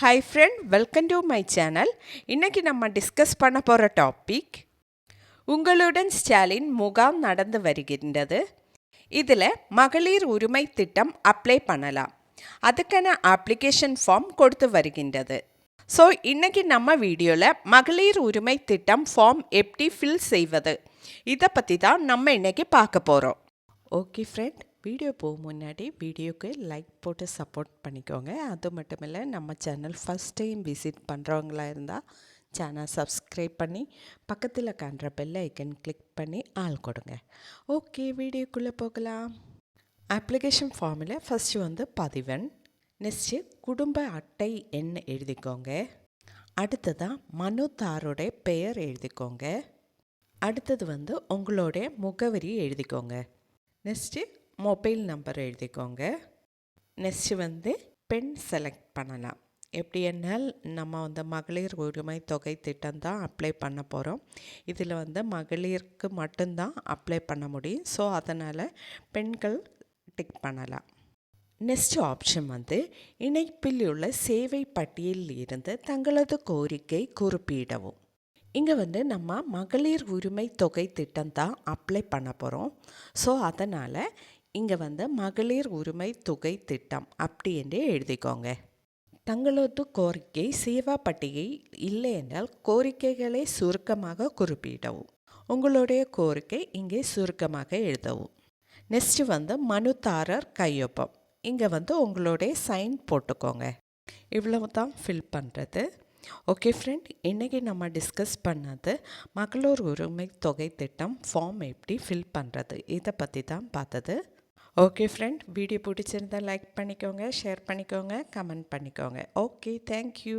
Hi friend welcome to my channel இன்றைக்கி நம்ம discuss பண்ண போகிற டாபிக் உங்களுடன் ஸ்டாலின் முகாம் நடந்து வருகின்றது. இதில் மகளிர் உரிமை திட்டம் அப்ளை பண்ணலாம். அதுக்கான அப்ளிகேஷன் ஃபார்ம் கொடுத்து வருகின்றது. ஸோ இன்றைக்கி நம்ம வீடியோவில் மகளிர் உரிமை திட்டம் ஃபார்ம் எப்படி ஃபில் செய்வது? இதை பற்றி தான் நம்ம இன்றைக்கி பார்க்க போகிறோம் ஓகே ஃப்ரெண்ட் வீடியோ போக முன்னாடி வீடியோக்கு லைக் போட்டு சப்போர்ட் பண்ணிக்கோங்க. அது மட்டும் இல்லை நம்ம சேனல் ஃபஸ்ட் டைம் விசிட் பண்ணுறவங்களா இருந்தால் சேனல் சப்ஸ்கிரைப் பண்ணி பக்கத்தில் காண்ற பெல் ஐக்கன் கிளிக் பண்ணி ஆள் கொடுங்க. ஓகே வீடியோக்குள்ளே போகலாம். அப்ளிகேஷன் ஃபார்மில் ஃபஸ்ட்டு வந்து பதிவன். நெக்ஸ்ட்டு குடும்ப அட்டை எண் எழுதிக்கோங்க. அடுத்ததாக மனுதாரோடைய பெயர் எழுதிக்கோங்க. அடுத்தது வந்து உங்களுடைய முகவரி எழுதிக்கோங்க. நெக்ஸ்ட்டு மொபைல் நம்பர் எழுதிக்கோங்க. நெக்ஸ்ட்டு வந்து பெண் செலக்ட் பண்ணலாம். எப்படி என்னால் நம்ம வந்து மகளிர் உரிமை தொகை திட்டம் தான் அப்ளை பண்ண போகிறோம் இதில் வந்து மகளிருக்கு மட்டும்தான் அப்ளை பண்ண முடியும். ஸோ அதனால் பெண்கள் டிக் பண்ணலாம். நெக்ஸ்ட் ஆப்ஷன் வந்து இணைப்பில் உள்ள சேவை பட்டியலில் இருந்து தங்களது கோரிக்கை குறிப்பிடவும். இங்கே வந்து நம்ம மகளிர் உரிமை தொகை திட்டம் தான் அப்ளை பண்ண போகிறோம் ஸோ அதனால் இங்கே வந்து மகளிர் உரிமை தொகை திட்டம் அப்படி என்று எழுதிக்கோங்க. தங்களது கோரிக்கை சேவா பட்டிகை இல்லை என்றால் கோரிக்கைகளை சுருக்கமாக குறிப்பிடவும். உங்களுடைய கோரிக்கை இங்கே சுருக்கமாக எழுதவும். நெக்ஸ்ட்டு வந்து மனுதாரர் கையொப்பம். இங்கே வந்து உங்களுடைய சைன் போட்டுக்கோங்க. இவ்வளவு தான் ஃபில் பண்ணுறது ஓகே ஃப்ரெண்ட் இன்றைக்கி நம்ம டிஸ்கஸ் பண்ணது மகளூர் உரிமை தொகை திட்டம் ஃபார்ம் எப்படி ஃபில் பண்ணுறது இதை பற்றி தான் பார்த்தது. ஓகே ஃப்ரெண்ட் வீடியோ பிடிச்சிருந்தால் லைக் பண்ணிக்கோங்க ஷேர் பண்ணிக்கோங்க கமெண்ட் பண்ணிக்கோங்க. Okay thank you